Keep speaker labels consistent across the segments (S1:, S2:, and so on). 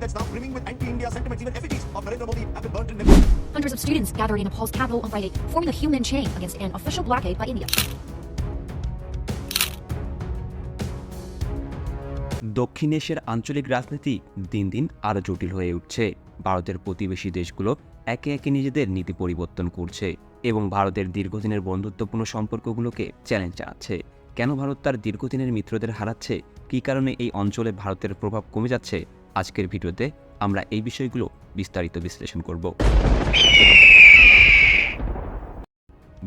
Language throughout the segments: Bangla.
S1: that's now brimming with anti-India sentiments. Even effigies of Narendra Modi have been burnt in Nepal.
S2: Hundreds of students gathered in Nepal's capital on Friday, forming a human chain against an official blockade by India.
S3: দক্ষিণ এশিয়ার আঞ্চলিক রাজনীতি দিন দিন আরও জটিল হয়ে উঠছে ভারতের প্রতিবেশী দেশগুলো একে একে নিজেদের নীতি পরিবর্তন করছে এবং ভারতের দীর্ঘদিনের বন্ধুত্বপূর্ণ সম্পর্কগুলোকে চ্যালেঞ্জ জানাচ্ছে কেন ভারত তার দীর্ঘদিনের মিত্রদের হারাচ্ছে কী কারণে এই অঞ্চলে ভারতের প্রভাব কমে যাচ্ছে আজকের ভিডিওতে আমরা এই বিষয়গুলো বিস্তারিত বিশ্লেষণ করব।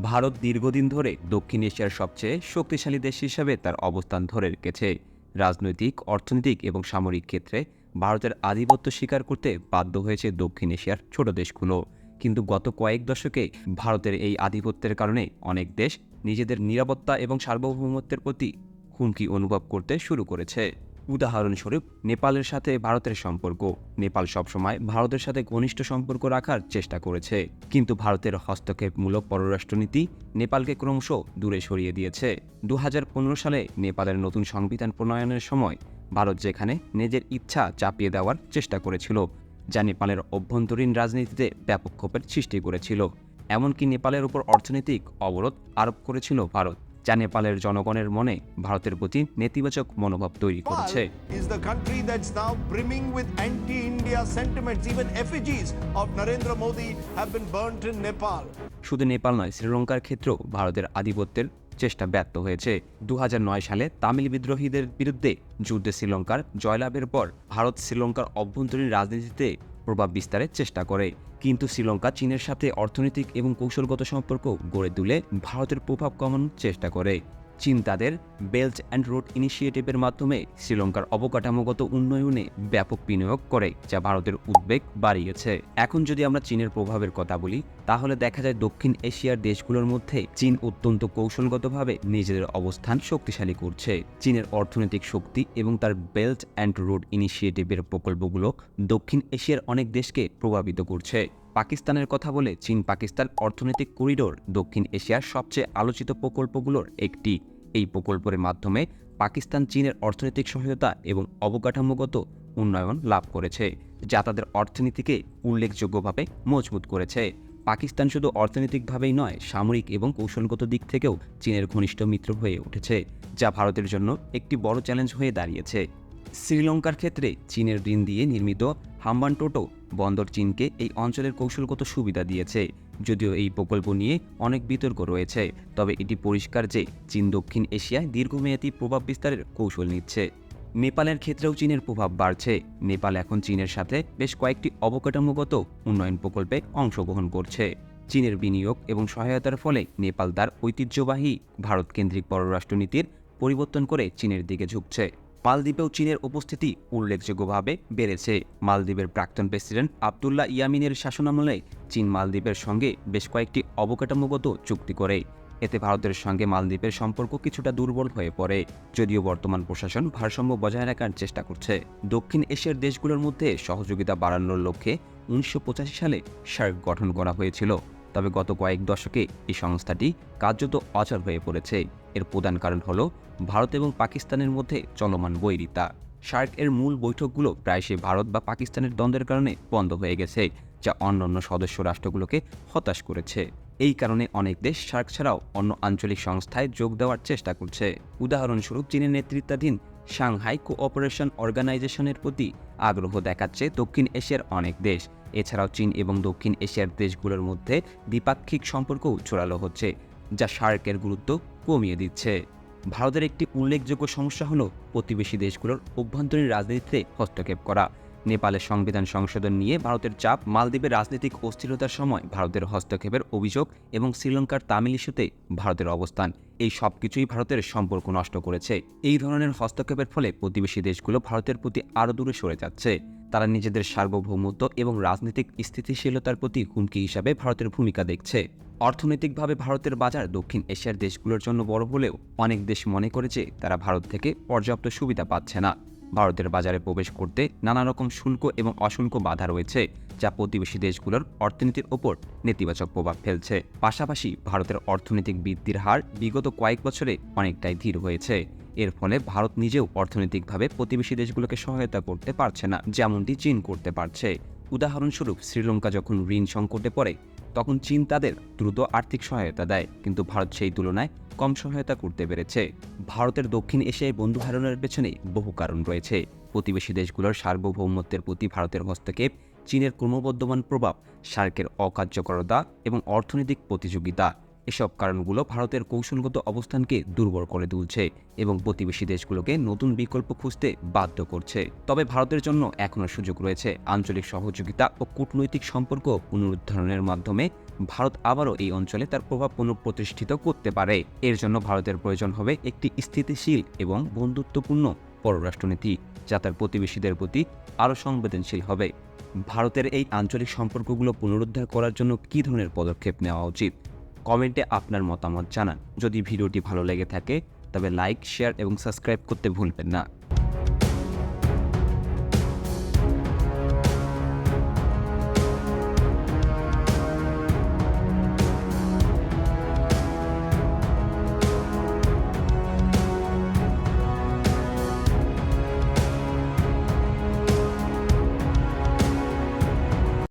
S3: ভারত দীর্ঘদিন ধরে দক্ষিণ এশিয়ার সবচেয়ে শক্তিশালী দেশ হিসাবে তার অবস্থান ধরে রেখেছে। রাজনৈতিক, অর্থনৈতিক এবং সামরিক ক্ষেত্রে ভারতের আধিপত্য স্বীকার করতে বাধ্য হয়েছে দক্ষিণ এশিয়ার ছোট দেশগুলো। কিন্তু গত কয়েক দশকে ভারতের এই আধিপত্যের কারণে অনেক দেশ নিজেদের নিরাপত্তা এবং সার্বভৌমত্বের প্রতি হুমকি অনুভব করতে শুরু করেছে। উদাহরণস্বরূপ, নেপালের সাথে ভারতের সম্পর্ক। নেপাল সবসময় ভারতের সাথে ঘনিষ্ঠ সম্পর্ক রাখার চেষ্টা করেছে। কিন্তু ভারতের হস্তক্ষেপমূলক পররাষ্ট্রনীতি নেপালকে ক্রমশ দূরে সরিয়ে দিয়েছে। দু হাজার পনেরো সালে নেপালের নতুন সংবিধান প্রণয়নের সময় ভারত যেখানে নিজের ইচ্ছা চাপিয়ে দেওয়ার চেষ্টা করেছিল, যা নেপালের অভ্যন্তরীণ রাজনীতিতে ব্যাপক ক্ষোভের সৃষ্টি করেছিল। এমনকি নেপালের উপর অর্থনৈতিক অবরোধ আরোপ করেছিল ভারত। যা নেপালের জনগণের মনে ভারতের প্রতি নেতিবাচক মনোভাব তৈরি করেছে. শুধু নেপাল নয় শ্রীলঙ্কার ক্ষেত্রেও ভারতের আধিপত্যের চেষ্টা ব্যর্থ হয়েছে। দু হাজার নয় সালে তামিল বিদ্রোহীদের বিরুদ্ধে যুদ্ধে শ্রীলঙ্কার জয়লাভের পর ভারত শ্রীলঙ্কার অভ্যন্তরীণ রাজনীতিতে প্রভাব বিস্তারের চেষ্টা করে। কিন্তু শ্রীলঙ্কা চীনের সাথে অর্থনৈতিক এবং কৌশলগত সম্পর্ক গড়ে তুলে ভারতের প্রভাব কমানোর চেষ্টা করে। চীন তাদের বেল্ট অ্যান্ড রোড ইনিশিয়েটিভের মাধ্যমে শ্রীলঙ্কার অবকাঠামোগত উন্নয়নে ব্যাপক বিনিয়োগ করে, যা ভারতের উদ্বেগ বাড়িয়েছে। এখন যদি আমরা চীনের প্রভাবের কথা বলি, তাহলে দেখা যায় দক্ষিণ এশিয়ার দেশগুলোর মধ্যে চীন অত্যন্ত কৌশলগতভাবে নিজেদের অবস্থান শক্তিশালী করছে। চীনের অর্থনৈতিক শক্তি এবং তার বেল্ট অ্যান্ড রোড ইনিশিয়েটিভের প্রকল্পগুলো দক্ষিণ এশিয়ার অনেক দেশকে প্রভাবিত করছে। পাকিস্তানের কথা বলে চীন পাকিস্তান অর্থনৈতিক করিডোর দক্ষিণ এশিয়ার সবচেয়ে আলোচিত প্রকল্পগুলোর একটি। এই প্রকল্পের মাধ্যমে পাকিস্তান চীনের অর্থনৈতিক সহায়তা এবং অবকাঠামোগত উন্নয়ন লাভ করেছে, যা তাদের অর্থনীতিকে উল্লেখযোগ্যভাবে মজবুত করেছে। পাকিস্তান শুধু অর্থনৈতিকভাবেই নয়, সামরিক এবং কৌশলগত দিক থেকেও চীনের ঘনিষ্ঠ মিত্র হয়ে উঠেছে, যা ভারতের জন্য একটি বড় চ্যালেঞ্জ হয়ে দাঁড়িয়েছে। শ্রীলঙ্কার ক্ষেত্রে চীনের ঋণ দিয়ে নির্মিত হাম্বানটোটো বন্দর চীনকে এই অঞ্চলের কৌশলগত সুবিধা দিয়েছে। যদিও এই প্রকল্প নিয়ে অনেক বিতর্ক রয়েছে, তবে এটি পরিষ্কার যে চীন দক্ষিণ এশিয়ায় দীর্ঘমেয়াদী প্রভাব বিস্তারের কৌশল নিচ্ছে। নেপালের ক্ষেত্রেও চীনের প্রভাব বাড়ছে। নেপাল এখন চীনের সাথে বেশ কয়েকটি অবকাঠামোগত উন্নয়ন প্রকল্পে অংশগ্রহণ করছে। চীনের বিনিয়োগ এবং সহায়তার ফলে নেপাল তার ঐতিহ্যবাহী ভারতকেন্দ্রিক পররাষ্ট্রনীতির পরিবর্তন করে চীনের দিকে ঝুঁকছে। মালদ্বীপেও চীনের উপস্থিতি উল্লেখযোগ্যভাবে বেড়েছে। মালদ্বীপের প্রাক্তন প্রেসিডেন্ট আবদুল্লাহ ইয়ামিনের শাসনামলে চীন মালদ্বীপের সঙ্গে বেশ কয়েকটি অবকাঠামোগত চুক্তি করে। এতে ভারতের সঙ্গে মালদ্বীপের সম্পর্ক কিছুটা দুর্বল হয়ে পড়ে, যদিও বর্তমান প্রশাসন ভারসাম্য বজায় রাখার চেষ্টা করছে। দক্ষিণ এশিয়ার দেশগুলোর মধ্যে সহযোগিতা বাড়ানোর লক্ষ্যে উনিশশো পঁচাশি সালে সার্ক গঠন করা হয়েছিল। তবে গত কয়েক দশকে এই সংস্থাটি কার্যত অচল হয়ে পড়েছে। এর প্রধান কারণ হল ভারত এবং পাকিস্তানের মধ্যে চলমান বৈরিতা। সার্ক এর মূল বৈঠকগুলো প্রায়শই ভারত বা পাকিস্তানের দ্বন্দ্বের কারণে বন্ধ হয়ে গেছে, যা অন্যান্য সদস্য রাষ্ট্রগুলোকে হতাশ করেছে। এই কারণে অনেক দেশ সার্ক ছাড়াও অন্য আঞ্চলিক সংস্থায় যোগ দেওয়ার চেষ্টা করছে। উদাহরণস্বরূপ চীনের নেতৃত্বাধীন সাংহাই কোঅপারেশন অর্গানাইজেশনের প্রতি আগ্রহ দেখাচ্ছে দক্ষিণ এশিয়ার অনেক দেশ। এছাড়াও চীন এবং দক্ষিণ এশিয়ার দেশগুলোর মধ্যে দ্বিপাক্ষিক সম্পর্কও চূড়ালো হচ্ছে, যা সার্কের গুরুত্ব কমিয়ে দিচ্ছে। ভারতের একটি উল্লেখযোগ্য সমস্যা হল প্রতিবেশী দেশগুলোর অভ্যন্তরীণ রাজনীতিতে হস্তক্ষেপ করা। নেপালের সংবিধান সংশোধন নিয়ে ভারতের চাপ, মালদ্বীপের রাজনৈতিক অস্থিরতার সময় ভারতের হস্তক্ষেপের অভিযোগ এবং শ্রীলঙ্কার তামিল ইস্যুতে ভারতের অবস্থান। এই সব কিছুই ভারতের সম্পর্ক নষ্ট করেছে। এই ধরনের হস্তক্ষেপের ফলে প্রতিবেশী দেশগুলো ভারতের প্রতি আরও দূরে সরে যাচ্ছে। তারা নিজেদের সার্বভৌমত্ব এবং রাজনৈতিক স্থিতিশীলতার প্রতি হুমকি হিসাবে ভারতের ভূমিকা দেখছে। অর্থনৈতিকভাবে ভারতের বাজার দক্ষিণ এশিয়ার দেশগুলোর জন্য বড় হলেও অনেক দেশ মনে করেছে তারা ভারত থেকে পর্যাপ্ত সুবিধা পাচ্ছে না। ভারতের বাজারে প্রবেশ করতে নানা রকম শুল্ক এবং অশুল্ক বাধা রয়েছে, যা প্রতিবেশী দেশগুলোর অর্থনীতির ওপর নেতিবাচক প্রভাব ফেলছে। পাশাপাশি ভারতের অর্থনৈতিক বৃদ্ধির হার বিগত কয়েক বছরে অনেকটাই ধীর হয়েছে। এর ফলে ভারত নিজেও অর্থনৈতিকভাবে প্রতিবেশী দেশগুলোকে সহায়তা করতে পারছে না, যেমনটি চীন করতে পারছে। উদাহরণস্বরূপ, শ্রীলঙ্কা যখন ঋণ সংকটে পড়ে তখন চীন তাদের দ্রুত আর্থিক সহায়তা দেয়, কিন্তু ভারত সেই তুলনায় কম সহায়তা করতে পেরেছে। ভারতের দক্ষিণ এশিয়ায় বন্ধু হারানোর পেছনে বহু কারণ রয়েছে। প্রতিবেশী দেশগুলোর সার্বভৌমত্বের প্রতি ভারতের হস্তক্ষেপ, চীনের ক্রমবর্ধমান প্রভাব, সার্কের অকার্যকরতা এবং অর্থনৈতিক প্রতিযোগিতা। এসব কারণগুলো ভারতের কৌশলগত অবস্থানকে দুর্বল করে তুলছে এবং প্রতিবেশী দেশগুলোকে নতুন বিকল্প খুঁজতে বাধ্য করছে। তবে ভারতের জন্য এখনও সুযোগ রয়েছে আঞ্চলিক সহযোগিতা ও কূটনৈতিক সম্পর্ক পুনরুদ্ধারণের মাধ্যমে। ভারত আবারও এই অঞ্চলে তার প্রভাব পুনঃপ্রতিষ্ঠিত করতে পারে। এর জন্য ভারতের প্রয়োজন হবে একটি স্থিতিশীল এবং বন্ধুত্বপূর্ণ পররাষ্ট্রনীতি, যা তার প্রতিবেশীদের প্রতি আরও সংবেদনশীল হবে। ভারতের এই আঞ্চলিক সম্পর্কগুলো পুনরুদ্ধার করার জন্য কী ধরনের পদক্ষেপ নেওয়া উচিত? কমেন্টে আপনার মতামত জানান। যদি ভিডিওটি ভালো লেগে থাকে, তবে লাইক, শেয়ার এবং সাবস্ক্রাইব করতে ভুলবেন না।